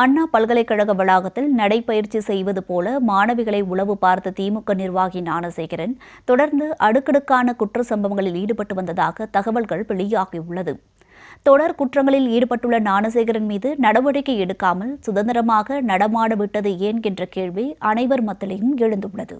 அண்ணா பல்கலைக்கழக வளாகத்தில் நடைபயிற்சி செய்வது போல மாணவிகளை உளவு பார்த்த திமுக நிர்வாகி ஞானசேகரன் தொடர்ந்து அடுக்கடுக்கான குற்ற சம்பவங்களில் ஈடுபட்டு வந்ததாக தகவல்கள் வெளியாகியுள்ளது. தொடர் குற்றங்களில் ஈடுபட்டுள்ள ஞானசேகரன் மீது நடவடிக்கை எடுக்காமல் சுதந்திரமாக நடமாட விட்டது ஏன்? என்ற கேள்வி அனைவர் மத்தியிலும் எழுந்துள்ளது.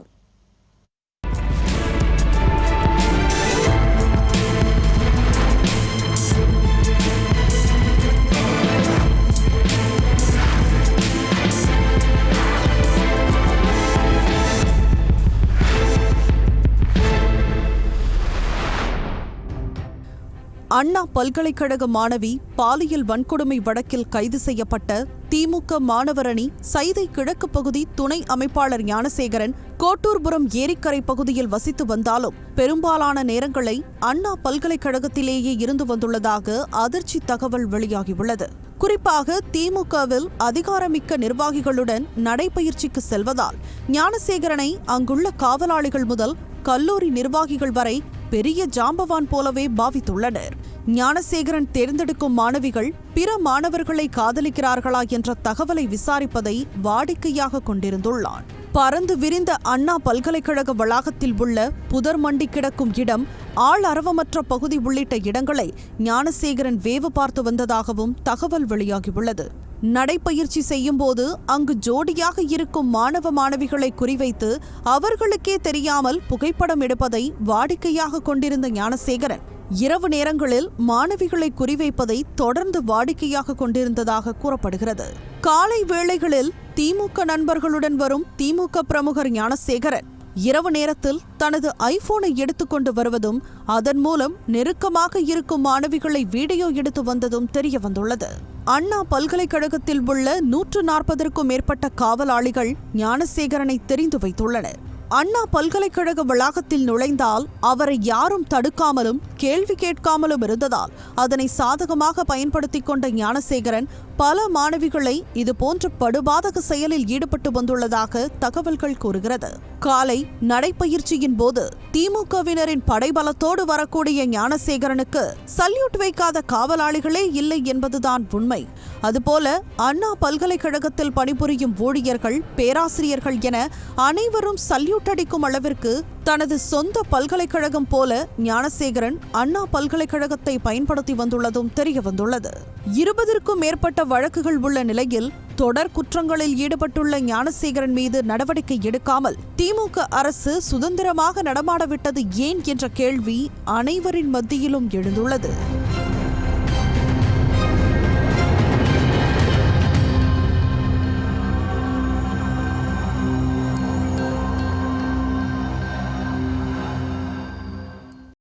அண்ணா பல்கலைக்கழக மாணவி பாலியல் வன்கொடுமை வழக்கில் கைது செய்யப்பட்ட திமுக மாணவரணி சைதை கிழக்கு பகுதி துணை அமைப்பாளர் ஞானசேகரன் கோட்டூர்புரம் ஏரிக்கரை பகுதியில் வசித்து வந்தாலும் பெரும்பாலான நேரங்களை அண்ணா பல்கலைக்கழகத்திலேயே இருந்து வந்துள்ளதாக அதிர்ச்சி தகவல் வெளியாகியுள்ளது. குறிப்பாக திமுகவில் அதிகாரமிக்க நிர்வாகிகளுடன் நடைபயிற்சிக்கு செல்வதால் ஞானசேகரனை அங்குள்ள காவலாளிகள் முதல் கல்லூரி நிர்வாகிகள் வரை பெரிய ஜாம்பவான் போலவே பாவித்துள்ளனர். ஞானசேகரன் தேர்ந்தெடுக்கும் மாணவிகள் பிற மாணவர்களை காதலிக்கிறார்களா என்ற தகவலை விசாரிப்பதை வாடிக்கையாக கொண்டிருந்துள்ளான். பறந்து விரிந்த அண்ணா பல்கலைக்கழக வளாகத்தில் உள்ள புதர் மண்டி கிடக்கும் இடம் ஆள் அரவமற்ற பகுதி உள்ளிட்ட இடங்களை ஞானசேகரன் வேவு பார்த்து வந்ததாகவும் தகவல் வெளியாகியுள்ளது. நடைப்பயிற்சி செய்யும்போது அங்கு ஜோடியாக இருக்கும் மாணவ மாணவிகளை குறிவைத்து அவர்களுக்கே தெரியாமல் புகைப்படம் எடுப்பதை வாடிக்கையாக கொண்டிருந்த ஞானசேகரன் இரவு நேரங்களில் மாணவிகளை குறிவைப்பதை தொடர்ந்து வாடிக்கையாக கொண்டிருந்ததாக கூறப்படுகிறது. காலை வேளைகளில் திமுக நண்பர்களுடன் வரும் திமுக பிரமுகர் ஞானசேகரன் இரவு நேரத்தில் தனது ஐபோனை எடுத்துக்கொண்டு வருவதும் அதன் மூலம் நெருக்கமாக இருக்கும் மாணவிகளை வீடியோ எடுத்து வந்ததும் தெரிய வந்துள்ளது. அண்ணா பல்கலைக்கழகத்தில் உள்ள நூற்று நாற்பதற்கும் மேற்பட்ட காவலாளிகள் ஞானசேகரனை தெரிந்து வைத்துள்ளனர். அண்ணா பல்கலைக்கழக வளாகத்தில் நுழைந்தால் அவரை யாரும் தடுக்காமலும் கேள்வி கேட்காமலும் இருந்ததால் அதனை சாதகமாக பயன்படுத்தி கொண்ட ஞானசேகரன் பல மாணவிகளை இதுபோன்ற படுபாதக செயலில் ஈடுபட்டு வந்துள்ளதாக தகவல்கள் கூறுகிறது. காலை நடைப்பயிற்சியின் போது திமுகவினரின் படைபலத்தோடு வரக்கூடிய ஞானசேகரனுக்கு சல்யூட் வைக்காத காவலாளிகளே இல்லை என்பதுதான் உண்மை. அதுபோல அண்ணா பல்கலைக்கழகத்தில் பணிபுரியும் ஊழியர்கள் பேராசிரியர்கள் என அனைவரும் சல்யூட் சூட்டடிக்கும் அளவிற்கு தனது சொந்த பல்கலைக்கழகம் போல ஞானசேகரன் அண்ணா பல்கலைக்கழகத்தை பயன்படுத்தி வந்துள்ளதும் தெரிய வந்துள்ளது இருபதற்கும் மேற்பட்ட வழக்குகள் உள்ள நிலையில் தொடர் குற்றங்களில் ஈடுபட்டுள்ள ஞானசேகரன் மீது நடவடிக்கை எடுக்காமல் திமுக அரசு சுதந்திரமாக நடமாடவிட்டது ஏன் என்ற கேள்வி அனைவரின் மத்தியிலும் எழுந்துள்ளது.